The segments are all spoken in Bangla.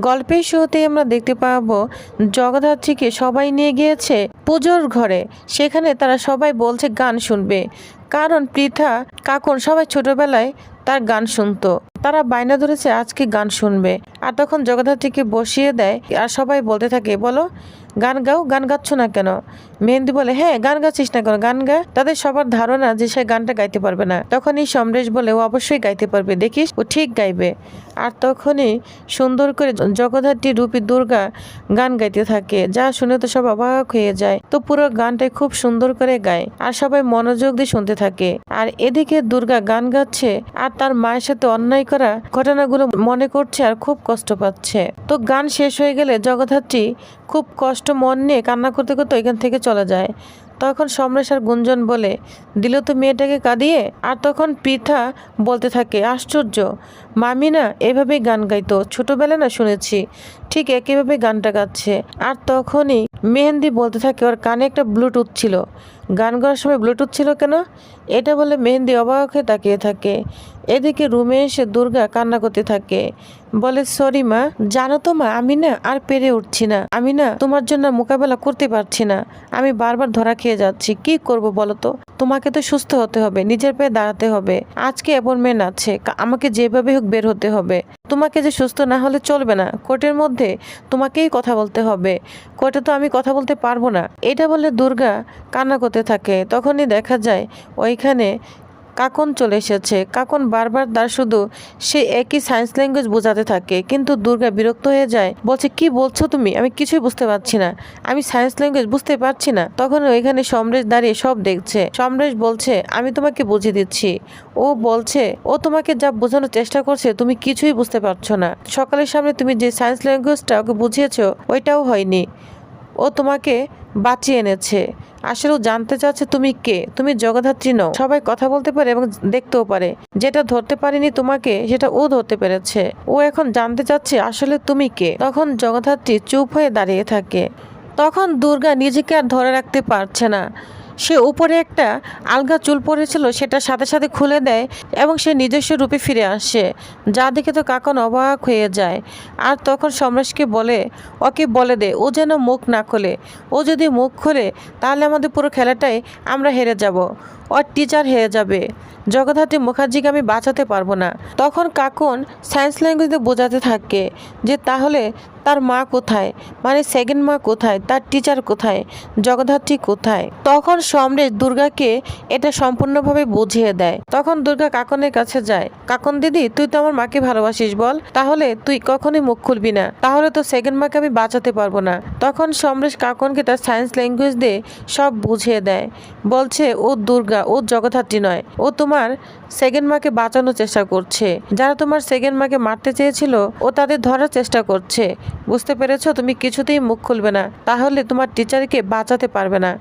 গল্পের শুরুতেই আমরা দেখতে পাবো জগদ্ধাত্রীকে সবাই নিয়ে গিয়েছে পুজোর ঘরে। সেখানে তারা সবাই বলছে, গান শুনবে। কারণ পৃথা, কাকন সবাই ছোটবেলায় তার গান শুনতো। তারা বায়না ধরেছে আজকে গান শুনবে? আর তখন জগদ্ধাত্রীকে বসিয়ে দেয় আর সবাই বলতে থাকে, বলো, গান গাও, গান গাচ্ছ না কেন? মেহেন্দি বলে হ্যাঁ গান গাচ্ছিস না কেন? গান গা। তাদের সবার ধারণা যে সে গানটা গাইতে পারবে না। তখনই সমরেশ বলে, ও অবশ্যই গাইতে পারবে, দেখিস, ও ঠিক গাইবে। আর তখনই সুন্দর করে জগদ্ধাত্রী, রূপী, দুর্গা গান গাইতে থাকে। যা শুনে তো সব অবাক হয়ে যায়। তো পুরো গানটাই খুব সুন্দর করে গায় আর সবাই মনোযোগ দিয়ে শুনতে থাকে। আর এদিকে দুর্গা গান গাচ্ছে আর তার মায়ের সাথে অন্যায় করা ঘটনাগুলো মনে করছে আর খুব কষ্ট পাচ্ছে। তো গান শেষ হয়ে গেলে জগদ্ধাত্রী খুব কষ্ট মন নিয়ে কান্না করতে করতে ওইখান থেকে চলে যায়। তখন সমরেশ আর গুঞ্জন বলে, দিল তো মেয়েটাকে কাঁদিয়ে? আর তখন পৃথা বলতে থাকে, আশ্চর্য মামি না এভাবেই গান গাইতো ছোটবেলা না শুনেছি, ঠিক একইভাবে গানটা গাচ্ছে। আর তখনই মেহেন্দি বলতে থাকে, ওর কানে একটা ব্লুটুথ ছিল। গান গাওয়ার সময় ব্লুটুথ ছিল কেন? এটা বলে মেহেন্দি অবাক হয়ে তাকিয়ে থাকে। এদিকে রুমে এসে দুর্গা কান্না করতে থাকে। বলে, সরি মা, জানো তো মা, আমি না আর পেরে উঠছি না। আমি না তোমার জন্য মোকাবেলা করতে পারছি না। আমি বারবার ধরা খেয়ে যাচ্ছি। কি করব বলো তো? তোমাকে তো সুস্থ হতে হবে, নিজের পায়ে দাঁড়াতে হবে। আজকে অ্যাপয়েন্টমেন্ট আছে। আমাকে যেভাবে হোক বের হতে হবে। তোমাকে যে সুস্থ না হলে চলবে না। কোর্টের মধ্যে তোমাকেই কথা বলতে হবে। কোর্টে তো আমি কথা বলতে পারব না। এটা বলে দুর্গা কান্না করতে থাকে, তখনই দেখা যায় ওইখানে কাকন চলে এসেছে। কাকন বারবার তার শুধু সে একই সায়েন্স ল্যাঙ্গুয়েজ বোঝাতে থাকে, কিন্তু দুর্গা বিরক্ত হয়ে যায়, বলছে, কি বলছো তুমি? আমি কিছুই বুঝতে পারছি না। আমি সায়েন্স ল্যাঙ্গুয়েজ বুঝতে পারছি না। তখন ওইখানে সমরেশ দাঁড়িয়ে সব দেখছে। সমরেশ বলছে, আমি তোমাকে বুঝিয়ে দিচ্ছি। ও বলছে, ও তোমাকে যা বোঝানোর চেষ্টা করছে, তুমি কিছুই বুঝতে পারছ না। সকালের সামনে তুমি যে সায়েন্স ল্যাঙ্গুয়েজটা ওকে বুঝিয়েছো, ওইটাও হয়নি। ও তোমাকে বাঁচিয়ে এনেছে। আসলে ও জানতে চাচ্ছে তুমি কে? তুমি জগধাত্রী নও। সবাই কথা বলতে পারে এবং দেখতেও পারে। যেটা ধরতে পারেনি তোমাকে, সেটা ও ধরতে পেরেছে। ও এখন জানতে চাচ্ছে আসলে তুমি কে? তখন জগধাত্রী চুপ হয়ে দাঁড়িয়ে থাকে। তখন দুর্গা নিজেকে আর ধরে রাখতে পারছে না। সে উপরে একটা আলগা চুল পড়েছিল সেটা সাথে সাথে খুলে দেয় এবং সে নিজস্ব রূপে ফিরে আসে। যা দেখে তো কাকন অবাক হয়ে যায়। আর তখন সমরেশকে বলে, ওকে বলে দে, ও যেন মুখ না খোলে। ও যদি মুখ খোলে, তাহলে আমাদের পুরো খেলাটাই আমরা হেরে যাব। ওর টিচার হয়ে যাবে। জগদ্ধাত্রী মুখার্জিকে আমি বাঁচাতে পারব না। তখন কাকুন সায়েন্স ল্যাঙ্গুয়েজে বোঝাতে থাকে যে, তাহলে তার মা কোথায়? মানে সেকেন্ড মা কোথায়? তার টিচার কোথায়? জগদ্ধাত্রী কোথায়? তখন সমরেশ দুর্গাকে এটা সম্পূর্ণভাবে বুঝিয়ে দেয়। তখন দুর্গা কাকনের কাছে যায়, কাকন দিদি, তুই তো আমার মাকে ভালোবাসিস বল। তাহলে তুই কখনোই মুখ খুলবি না। তাহলে তো সেকেন্ড মাকে আমি বাঁচাতে পারব না। তখন সমরেশ কাকনকে তার সায়েন্স ল্যাঙ্গুয়েজ দিয়ে সব বুঝিয়ে দেয়। বলছে, ও দুর্গা ও জগদ্ধাত্রী নয়, ও তোমার সেকেন্ড মাকে বাঁচানোর চেষ্টা করছে। যারা তোমার সেকেন্ড মাকে মারতে চেয়েছিল, ও তাদের ধরার চেষ্টা করছে। বুঝতে পেরেছ? তুমি কিছুতেই মুখ খুলবে না। তাহলে তোমার টিচারকে বাঁচাতে পারবে না।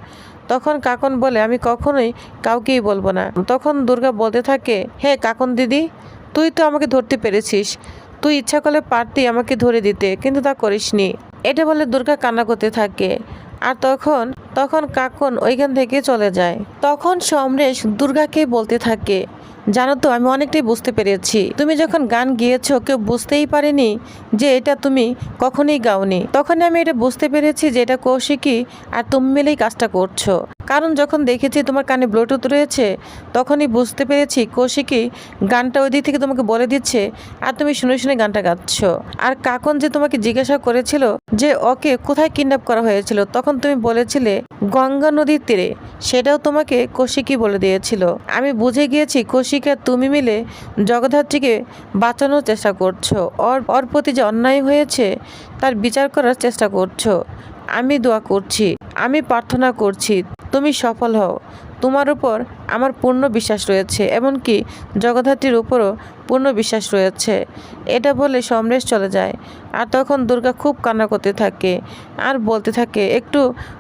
তখন কাকন বলে, আমি কখনোই কাউকেই বলব না। তখন দুর্গা বলতে থাকে, হে কাকন দিদি, তুই তো আমাকে ধরতে পেরেছিস। তুই ইচ্ছা করলে পারতি আমাকে ধরে দিতে, কিন্তু তা করিসনি। এটা বলে দুর্গা কান্না করতে থাকে। আর তখন তখন কাকন ওইখান থেকে চলে যায়। তখন সমরেশ দুর্গাকে বলতে থাকে, জানো তো, আমি অনেকটাই বুঝতে পেরেছি। তুমি যখন গান গিয়েছ, কেউ বুঝতেই পারেনি যে এটা তুমি কখনোই গাওনি। তখন আমি এটা বুঝতে পেরেছি যে এটা কৌশিকী আর তুমি মিলেই কাজটা করছ। কারণ যখন দেখেছি তোমার কানে ব্লুটুথ রয়েছে, তখনই বুঝতে পেরেছি কৌশিকী গানটা ওই দিক থেকে তোমাকে বলে দিচ্ছে, আর তুমি শুনে শুনে গানটা গাচ্ছ। আর কাকন যে তোমাকে জিজ্ঞাসা করেছিল যে ওকে কোথায় কিডন্যাপ করা হয়েছিল, তখন তুমি বলেছিলে, গঙ্গা নদীর তীরে। সেটাও তোমাকে কৌশিকী বলে দিয়েছিল। আমি বুঝে গিয়েছি কৌশিক আর তুমি মিলে জগদ্ধাত্রীকে বাঁচানোর চেষ্টা করছ। ওর ওর প্রতি যে অন্যায় হয়েছে, তার বিচার করার চেষ্টা করছ। আমি দোয়া করছি আমি প্রার্থনা করছি তুমি সফল হও। তোমার উপর আমার পূর্ণ বিশ্বাস রয়েছে, এমনকি জগদ্ধাত্রীর উপরও পূর্ণ বিশ্বাস রয়েছে। এটা বলে সমরেশ চলে যায়। আর তখন দুর্গা খুব কান্না করতে থাকে। আর বলতে থাকে, একটু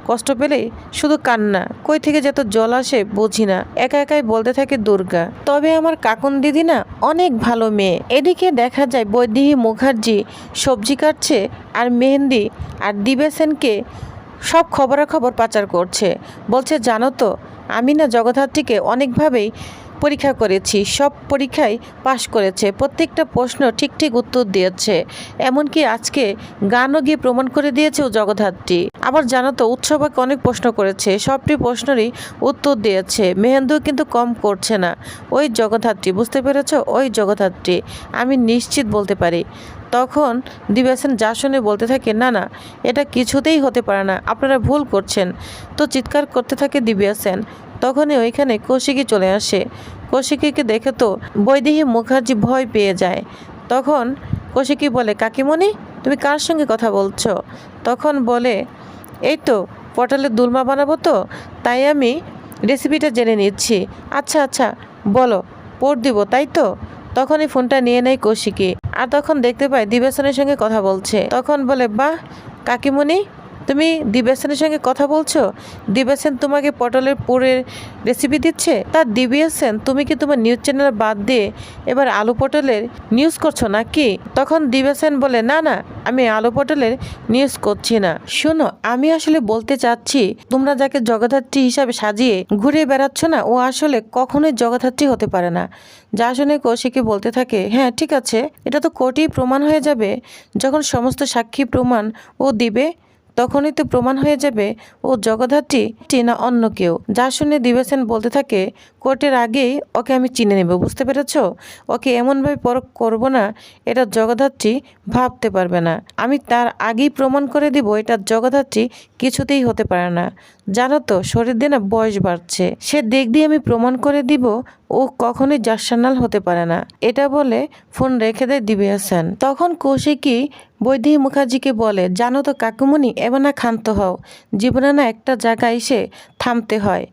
কষ্ট পেলেই শুধু কান্না। কই থেকে যত জল আসে বুঝি না। একা একাই বলতে থাকে দুর্গা, তবে আমার কাকুন দিদি না অনেক ভালো মেয়ে। এদিকে দেখা যায় বৈদেহী মুখার্জি সবজি কাটছে আর মেহেন্দি আর দিবেসেনকে সব খবরাখবর পাচার করছে। বলছে, জানো তো আমি না জগদ্ধাত্রীকে অনেকভাবেই পরীক্ষা করেছি। সব পরীক্ষায় পাশ করেছে। প্রত্যেকটা প্রশ্ন ঠিক ঠিক উত্তর দিয়েছে। এমনকি আজকে গানও গিয়ে প্রমাণ করে দিয়েছে ও জগদ্ধাত্রী। আবার জানো তো, উৎসবাকে অনেক প্রশ্ন করেছে। সবটি প্রশ্নেরই উত্তর দিয়েছে। মেহেন্দু কিন্তু কম করছে না। ওই জগদ্ধাত্রী, বুঝতে পেরেছ? ওই জগদ্ধাত্রী। আমি নিশ্চিত বলতে পারি। তখন দিবাসেন যা শুনে বলতে থাকে, না না, এটা কিছুতেই হতে পারে না, আপনারা ভুল করছেন। তো চিৎকার করতে থাকে দিব্যাসেন তখনই ওইখানে কৌশিকী চলে আসে। কৌশিকীকে দেখে তো বৈদেহী মুখার্জি ভয় পেয়ে যায়। তখন কৌশিকী বলে, কাকিমণি, তুমি কার সঙ্গে কথা বলছো? তখন বলে, এই তো, পটলের দুলমা বানাবো তো, তাই আমি রেসিপিটা জেনে নিচ্ছি। আচ্ছা আচ্ছা বলো পোর দিব, তাই তো? তখনই ফোনটা নিয়ে নেয় কৌশিকী। আর তখন দেখতে পায় দিবেশনের সঙ্গে কথা বলছে। তখন বলে বাহ কাকিমণি তুমি দিবেশনের সঙ্গে কথা বলছো? দিব্যাসেন তোমাকে পটলের পুরের রেসিপি দিচ্ছে? তা দিবেশন তুমি কি তোমার নিউজ চ্যানেল বাদ দিয়ে এবার আলু পটলের নিউজ করছ নাকি? তখন দিব্যাসেন বলে, না না, আমি আলু পটলের নিউজ করছি না। শোনো, আমি আসলে বলতে চাচ্ছি, তোমরা যাকে জগদ্ধাত্রী হিসাবে সাজিয়ে ঘুরে বেড়াচ্ছ না, ও আসলে কখনোই জগদ্ধাত্রী হতে পারে না। যা শুনে কৌশিকী বলতে থাকে হ্যাঁ ঠিক আছে, এটা তো কোর্টেই প্রমাণ হয়ে যাবে। যখন সমস্ত সাক্ষী প্রমাণ ও দিবে তখনই তো প্রমাণ হয়ে যাবে ও জগদ্ধাত্রী না অন্য কেউ। যা শুনে দিবেসেন বলতে থাকে কোর্টের আগেই ওকে আমি চিনে নেব, বুঝতে পেরেছ? ওকে এমনভাবে পরখ করব না, এটা জগদ্ধাত্রী ভাবতে পারবে না। আমি তার আগেই প্রমাণ করে দিব, এটা জগদ্ধাত্রী কিছুতেই হতে পারে না। জানো তো, শরীর দিয়ে না বয়স বাড়ছে। সে দিক দিয়ে আমি প্রমাণ করে দিব, ও কখনোই জাসানাল হতে পারে না। এটা বলে ফোন রেখে দেয় দিবে হাসান তখন কৌশিকী বৈদেহী মুখার্জিকে বলে, জানো তো কাকুমণি, এবার না ক্ষান্ত হও। জীবনে না একটা জায়গায় এসে থামতে হয়।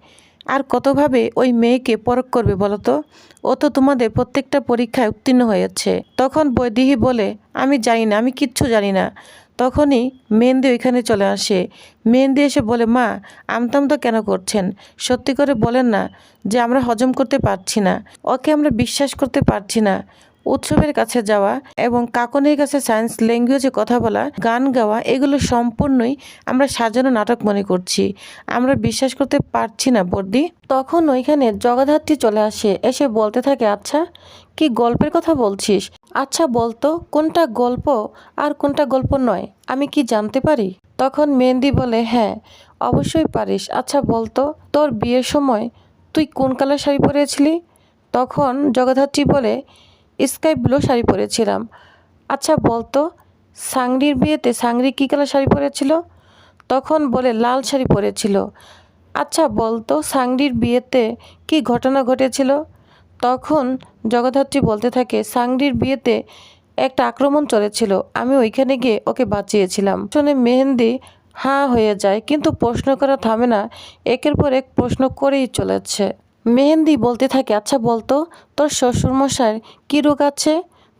আর কতভাবে ওই মেয়েকে পরখ করবে বলো তো ও তো তোমাদের প্রত্যেকটা পরীক্ষায় উত্তীর্ণ হয়েছে। তখন বৈদিহি বলে, আমি জানি না, আমি কিচ্ছু জানি না। তখনই মেহেন্দি ওইখানে চলে আসে। মেহেন্দি এসে বলে, মা, আমতাম তো কেন করছেন? সত্যি করে বলেন না যে আমরা হজম করতে পারছি না। ওকে আমরা বিশ্বাস করতে পারছি না। উৎসবের কাছে যাওয়া এবং কাকনের কাছে সায়েন্স ল্যাঙ্গুয়েজে কথা বলা, গান গাওয়া, এগুলো সম্পূর্ণই আমরা সাজানো নাটক মনে করছি। আমরা বিশ্বাস করতে পারছি না, বর্দি। তখন ওইখানে জগদ্ধাত্রী চলে আসে, এসে বলতে থাকে আচ্ছা কি গল্পের কথা বলছিস? আচ্ছা বলতো, কোনটা গল্প আর কোনটা গল্প নয়? আমি কি জানতে পারি? তখন মেহেন্দি বলে হ্যাঁ অবশ্যই পারিস। আচ্ছা বলতো, তোর বিয়ের সময় তুই কোন কালার শাড়ি পরেছিলি? তখন জগদ্ধাত্রী বলে স্কাই ব্লু শাড়ি পরেছিলাম। আচ্ছা বলতো, সাংরির বিয়েতে সাংরি কী কালার শাড়ি পরেছিল? তখন বলে লাল শাড়ি পরেছিল। আচ্ছা বলতো, সাংরির বিয়েতে কি ঘটনা ঘটেছিল? তখন জগদ্ধাত্রী বলতে থাকে, সাংরির বিয়েতে একটা আক্রমণ চলেছিল, আমি ওইখানে গিয়ে ওকে বাঁচিয়েছিলাম। শুনে মেহেন্দি হাঁ হয়ে যায়, কিন্তু প্রশ্ন করা থামে না, একের পর এক প্রশ্ন করেই চলেছে। মেহেন্দি বলতে থাকে আচ্ছা বলতো তোর শ্বশুরমশার কী রোগ আছে?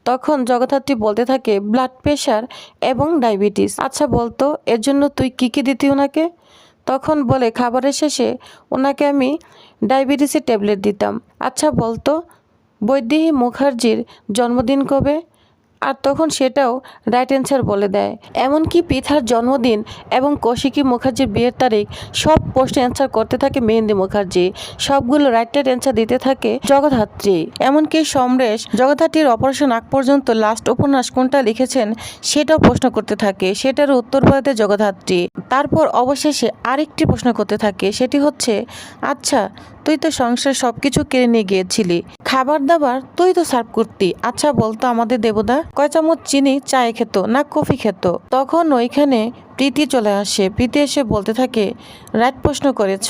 তখন জগদ্ধাত্রী বলতে থাকে ব্লাড প্রেশার এবং ডায়াবেটিস আচ্ছা বলতো এর জন্য তুই কী কী দিতি ওনাকে? তখন বলে, খাবারের শেষে ওনাকে আমি ডায়াবেটিসের ট্যাবলেট দিতাম। আচ্ছা বলতো বৈদেহী মুখার্জির জন্মদিন কবে? আর তখন সেটাও রাইট অ্যান্সার বলে দেয়। এমনকি পিথার জন্মদিন এবং কৌশিকী মুখার্জির বিয়ের তারিখ সব প্রশ্ন অ্যান্সার করতে থাকে মেহেন্দি মুখার্জি। সবগুলো রাইট অ্যান্সার দিতে থাকে জগদ্ধাত্রী। এমনকি সমরেশ জগদ্ধাত্রীর অপারেশন আগ পর্যন্ত লাস্ট উপন্যাস কোনটা লিখেছেন সেটাও প্রশ্ন করতে থাকে। সেটার উত্তর বলতে জগদ্ধাত্রী। তারপর অবশেষে আরেকটি প্রশ্ন করতে থাকে, সেটি হচ্ছে আচ্ছা তুই তো সংসার সব কিছু কেড়ে নিয়ে গিয়েছিলি। খাবার দাবার তুই তো সার্ভ করতি। আচ্ছা বলতো আমাদের দেবদা কয় চামচ চিনি চায়ে খেত না কফি খেত? তখন ওইখানে প্রীতি চলে আসে। প্রীতি এসে বলতে থাকে রাইট প্রশ্ন করেছ,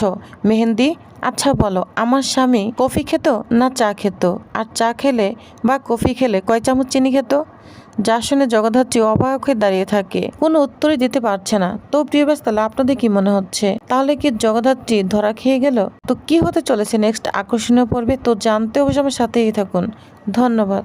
মেহেন্দি? আচ্ছা বলো, আমার স্বামী কফি খেত না চা খেত? আর চা খেলে বা কফি খেলে কয় চামচ চিনি খেত? যা শুনে জগদ্ধাত্রী অবাক হয়ে দাঁড়িয়ে থাকে। কোনো উত্তরই দিতে পারছে না। তো প্রিয় তাহলে আপনাদের কি মনে হচ্ছে? তাহলে কি জগদ্ধাত্রী ধরা খেয়ে গেল? তো কি হতে চলেছে নেক্সট আকর্ষণীয় পর্বে? তো জানতে অবশ্য আমার সাথেই থাকুন। ধন্যবাদ।